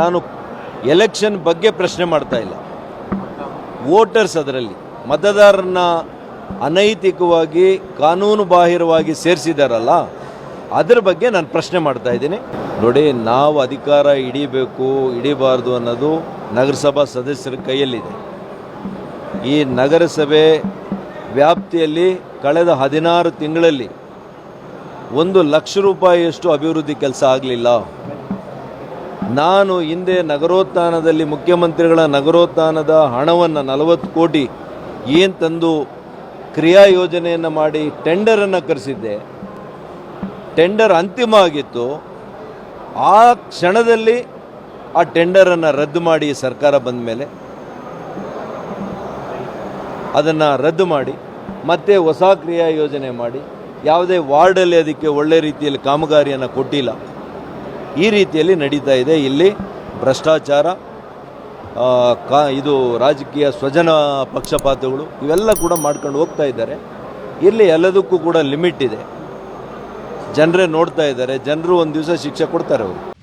ನಾನು ಎಲೆಕ್ಷನ್ ಬಗ್ಗೆ ಪ್ರಶ್ನೆ ಮಾಡ್ತಾ ಇಲ್ಲ. ವೋಟರ್ಸ್ ಅದರಲ್ಲಿ, ಮತದಾರರನ್ನ ಅನೈತಿಕವಾಗಿ, ಕಾನೂನು ಬಾಹಿರವಾಗಿ ಸೇರಿಸಿದಾರಲ್ಲ, ಅದರ ಬಗ್ಗೆ ನಾನು ಪ್ರಶ್ನೆ ಮಾಡ್ತಾ ಇದ್ದೀನಿ. ನೋಡಿ, ನಾವು ಅಧಿಕಾರ ಹಿಡಿಬೇಕು, ಹಿಡಿಬಾರ್ದು ಅನ್ನೋದು ನಗರಸಭಾ ಸದಸ್ಯರ ಕೈಯಲ್ಲಿದೆ. ಈ ನಗರಸಭೆ ವ್ಯಾಪ್ತಿಯಲ್ಲಿ ಕಳೆದ ಹದಿನಾರು ತಿಂಗಳಲ್ಲಿ ಒಂದು ಲಕ್ಷ ರೂಪಾಯಿಯಷ್ಟು ಅಭಿವೃದ್ಧಿ ಕೆಲಸ ಆಗಲಿಲ್ಲ. ನಾನು ಹಿಂದೆ ನಗರೋತ್ಥಾನದಲ್ಲಿ ಮುಖ್ಯಮಂತ್ರಿಗಳ ನಗರೋತ್ಥಾನದ ಹಣವನ್ನು ನಲವತ್ತು ಕೋಟಿ ಏನು ತಂದು ಕ್ರಿಯಾ ಯೋಜನೆಯನ್ನು ಮಾಡಿ ಟೆಂಡರನ್ನು ಕರೆಸಿದ್ದೆ. ಟೆಂಡರ್ ಅಂತಿಮ ಆಗಿತ್ತು. ಆ ಕ್ಷಣದಲ್ಲಿ ಆ ಟೆಂಡರನ್ನು ರದ್ದು ಮಾಡಿ ಸರ್ಕಾರ ಬಂದ ಮೇಲೆ ಅದನ್ನು ರದ್ದು ಮಾಡಿ, ಮತ್ತೆ ಹೊಸ ಕ್ರಿಯಾ ಯೋಜನೆ ಮಾಡಿ, ಯಾವುದೇ ವಾರ್ಡಲ್ಲಿ ಅದಕ್ಕೆ ಒಳ್ಳೆ ರೀತಿಯಲ್ಲಿ ಕಾಮಗಾರಿಯನ್ನು ಕೊಟ್ಟಿಲ್ಲ. ಈ ರೀತಿಯಲ್ಲಿ ನಡೀತಾ ಇದೆ. ಇಲ್ಲಿ ಭ್ರಷ್ಟಾಚಾರ ಕಾ, ಇದು ರಾಜಕೀಯ ಸ್ವಜನ ಪಕ್ಷಪಾತಗಳು ಇವೆಲ್ಲ ಕೂಡ ಮಾಡ್ಕೊಂಡು ಹೋಗ್ತಾ ಇದ್ದಾರೆ. ಇಲ್ಲಿ ಎಲ್ಲದಕ್ಕೂ ಕೂಡ ಲಿಮಿಟ್ ಇದೆ. ಜನರೇ ನೋಡ್ತಾ ಇದ್ದಾರೆ. ಜನರು ಒಂದು ದಿವಸ ಶಿಕ್ಷೆ ಕೊಡ್ತಾರೆ ಅವರು.